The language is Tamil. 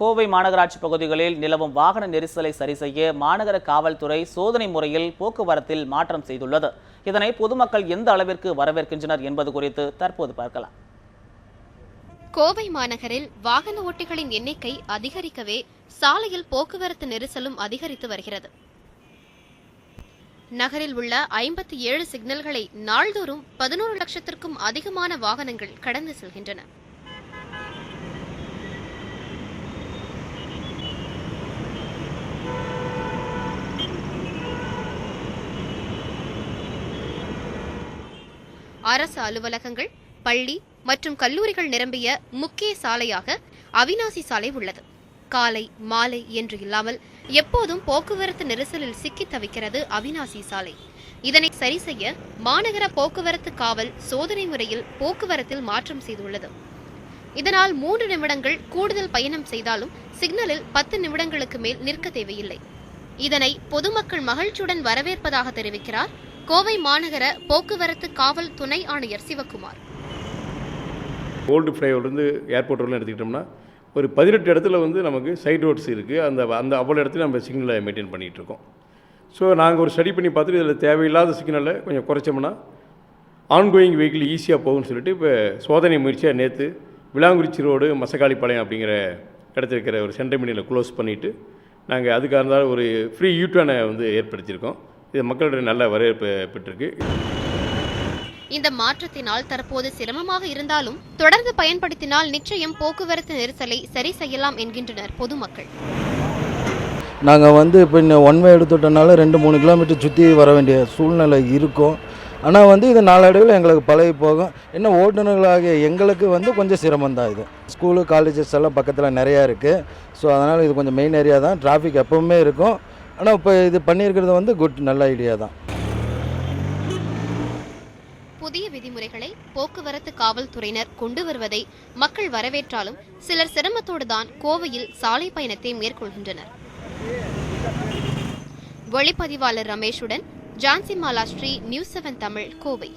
கோவை மாநகராட்சி பகுதிகளில் நிலவும் வாகன நெரிசலை சரி செய்ய மாநகர காவல்துறை சோதனை முறையில் போக்குவரத்தில் மாற்றம் செய்துள்ளது. இதனை பொதுமக்கள் எந்த அளவிற்கு வரவேற்கின்றனர் என்பது குறித்து தற்போது பார்க்கலாம். கோவை மாநகரில் வாகன ஓட்டிகளின் எண்ணிக்கை அதிகரிக்கவே சாலையில் போக்குவரத்து நெரிசலும் அதிகரித்து வருகிறது. நகரில் உள்ள ஐம்பத்தி ஏழு சிக்னல்களை நாள்தோறும் பதினோரு லட்சத்திற்கும் அதிகமான வாகனங்கள் கடந்து செல்கின்றன. அரசு அலுவலகங்கள் பள்ளி மற்றும் கல்லூரிகள் நிரம்பிய முக்கிய சாலையாக அவினாசி சாலை உள்ளது. காலை மாலை என்று இல்லாமல் எப்போதும் போக்குவரத்து நெரிசலில் சிக்கி தவிக்கிறது அவினாசி சாலை. இதனை சரி செய்ய மாநகர போக்குவரத்து காவல் சோதனை முறையில் போக்குவரத்தில் மாற்றம் செய்துள்ளது. இதனால் மூன்று நிமிடங்கள் கூடுதல் பயணம் செய்தாலும் சிக்னலில் பத்து நிமிடங்களுக்கு மேல் நிற்க தேவையில்லை. இதனை பொதுமக்கள் மகிழ்ச்சியுடன் வரவேற்பதாக தெரிவிக்கிறார் கோவை மாநகர போக்குவரத்து காவல் துணை ஆணையர் சிவக்குமார் ஓல்டு ஃப்ளைஓவர்லேருந்து ஏர்போர்ட் வரலாம் எடுத்துக்கிட்டோம்னா ஒரு பதினெட்டு இடத்துல வந்து நமக்கு சைட் ரோட்ஸ் இருக்குது அந்த அந்த அவ்வளோ இடத்துல நம்ம சிக்னலை மெயின்டைன் பண்ணிகிட்டு இருக்கோம். ஸோ நாங்கள் ஒரு ஸ்டடி பண்ணி பார்த்துட்டு இதில் தேவையில்லாத சிக்னலை கொஞ்சம் குறைச்சோம்னா ஆன்கோயிங் வெஹிக்கிள் ஈஸியாக போகும்னு சொல்லிட்டு இப்போ சோதனை முயற்சியாக நேற்று விளாங்குறிச்சி ரோடு மசக்காளிப்பாளையம் அப்படிங்கிற இடத்துல இருக்கிற ஒரு சென்டர்மீனியில் க்ளோஸ் பண்ணிவிட்டு நாங்கள் அதுக்காக இருந்தாலும் ஒரு ஃப்ரீ யூட்டர்னை வந்து ஏற்படுத்தியிருக்கோம். இது மக்களுடைய நல்ல வரவேற்பு பெற்றிருக்கு. இந்த மாற்றத்தினால் தற்போது சிரமமாக இருந்தாலும் தொடர்ந்து பயன்படுத்தினால் நிச்சயம் போக்குவரத்து நெரிசலை சரி செய்யலாம் என்கின்றனர் பொதுமக்கள். நாங்கள் வந்து இப்போ இன்னும் ஒன் வே எடுத்துட்டனால ரெண்டு மூணு கிலோமீட்டர் சுற்றி வர வேண்டிய சூழ்நிலை இருக்கும். ஆனால் வந்து இது நாளடைவில் எங்களுக்கு பழகி போகும். இன்னும் ஓட்டுநர்களாகிய எங்களுக்கு வந்து கொஞ்சம் சிரமம் தான் இது. ஸ்கூலு காலேஜஸ் எல்லாம் பக்கத்தில் நிறையா இருக்குது ஸோ அதனால் இது கொஞ்சம் மெயின் ஏரியா தான். டிராஃபிக் எப்பவுமே இருக்கும். ஆனால் இப்போ இது பண்ணியிருக்கிறது வந்து குட் நல்ல ஐடியா தான். புதிய விதிமுறைகளை போக்குவரத்து காவல்துறையினர் கொண்டு வருவதை மக்கள் வரவேற்றாலும் சிலர் சிரமத்தோடு தான் கோவையில் சாலை பயணத்தை மேற்கொள்கின்றனர். ஒளிப்பதிவாளர் ரமேஷுடன் ஜான்சி மாலா ஸ்ரீ நியூஸ் செவன் தமிழ் கோவை.